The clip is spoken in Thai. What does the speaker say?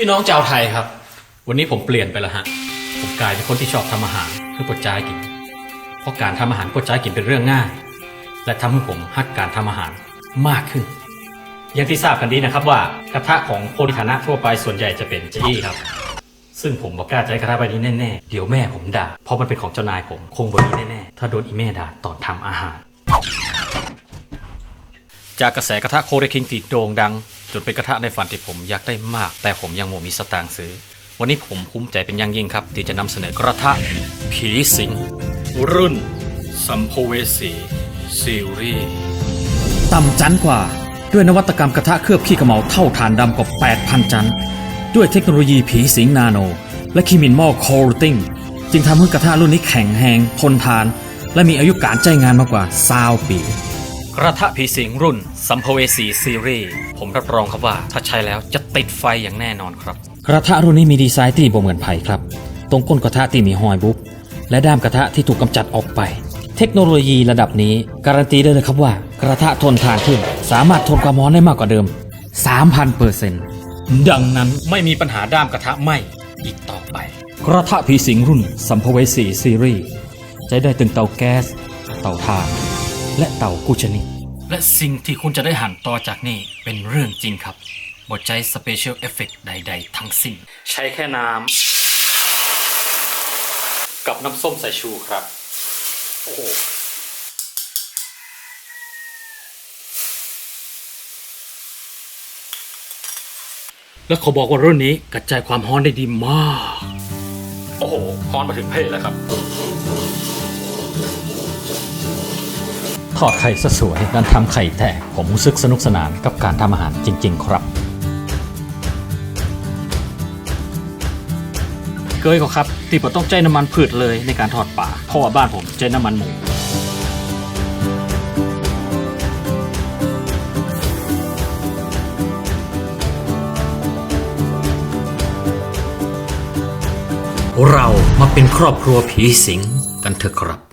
พี่น้องชาวไทยครับ วันนี้ผมเปลี่ยนไปแล้วฮะ ผมกลายเป็นคนที่ชอบทำอาหารเพื่อปดจายกิน เพราะการทำอาหารปดจายกินเป็นเรื่องง่าย และทำให้ผมฮักการทำอาหารมากขึ้น อย่างที่ทราบกันดีนะครับว่ากระทะของคนฐานะทั่วไปส่วนใหญ่จะเป็นเจี้ครับ ซึ่งผมบอกกล้าใช้กระทะใบนี้แน่ๆ เดี๋ยวแม่ผมด่า เพราะมันเป็นของเจ้านายผมคงบดีแน่ๆ ถ้าโดนอีแม่ด่าตอนทำอาหาร จากกระแสกระทะโคเรคิงที่โด่งดัง จนเป็นกระทะในฝันที่ผมอยากได้มาก แต่ผมยังโมมีสตางค์ซื้อ วันนี้ผมภูมิใจเป็นอย่างยิ่งครับ ที่จะนำเสนอกระทะ ผีสิง รุ่น สัมภเวสีซีรีส์ต่ำจันกว่า ด้วยนวัตกรรมกระทะเคลือบขี้กระเหมาเท่าฐานดำกว่า 8,000 จัน ด้วยเทคโนโลยีผีสิงนาโน และคีมินมอลโคลติ้งจึงทำให้กระทะรุ่นนี้แข็งแรงทนทาน และมีอายุการใช้งานมากกว่า20ปี กระทะผีสิงรุ่นสัมภเวสีซีรีส์ผมรับรองครับว่า ถ้าใช้แล้วจะติดไฟอย่างแน่นอนครับ กระทะรุ่นนี้มีดีไซน์ที่บ่เหมือนไผ่ครับ ตรงก้นกระทะที่มีหอยบุ๊บและด้ามกระทะที่ถูกกำจัดออกไป เทคโนโลยีระดับนี้ การันตีได้เลยครับว่า กระทะทนทานขึ้น สามารถทนความร้อนได้มากกว่าเดิม 3,000เปอร์เซ็นต์ดังนั้นไม่มีปัญหาด้ามกระทะไหมอีกต่อไป กระทะผีสิงรุ่นสัมภเวสีซีรีส์ใช้ได้ถึงเตาแก๊ส เตาถ่าน และเตากุชนิด และสิ่งที่คุณจะได้หันต่อจากนี้เป็นเรื่องจริงครับบดใจสเปเชียลเอฟเฟกใด ๆ ทั้งสิ้น ใช้แค่น้ำกับน้ำส้มสายชูครับ โอ้โหแล้วเขาบอกว่ารุ่นนี้กระจายความฮ้อนได้ดีมาก โอ้โหฮ้อนมาถึงเพศแล้วครับ ทอดไข่ซะสวยการทำไข่แตกผมรู้สึกสนุกสนานกับการทำอาหารจริง ๆ ครับ เกยก็ครับที่ผมต้องใจน้ำมันพืชเลยในการทอดปลาเพราะว่าบ้านผมใจน้ำมันหมูเรามาเป็นครอบครัวผีสิงกันเถอะครับ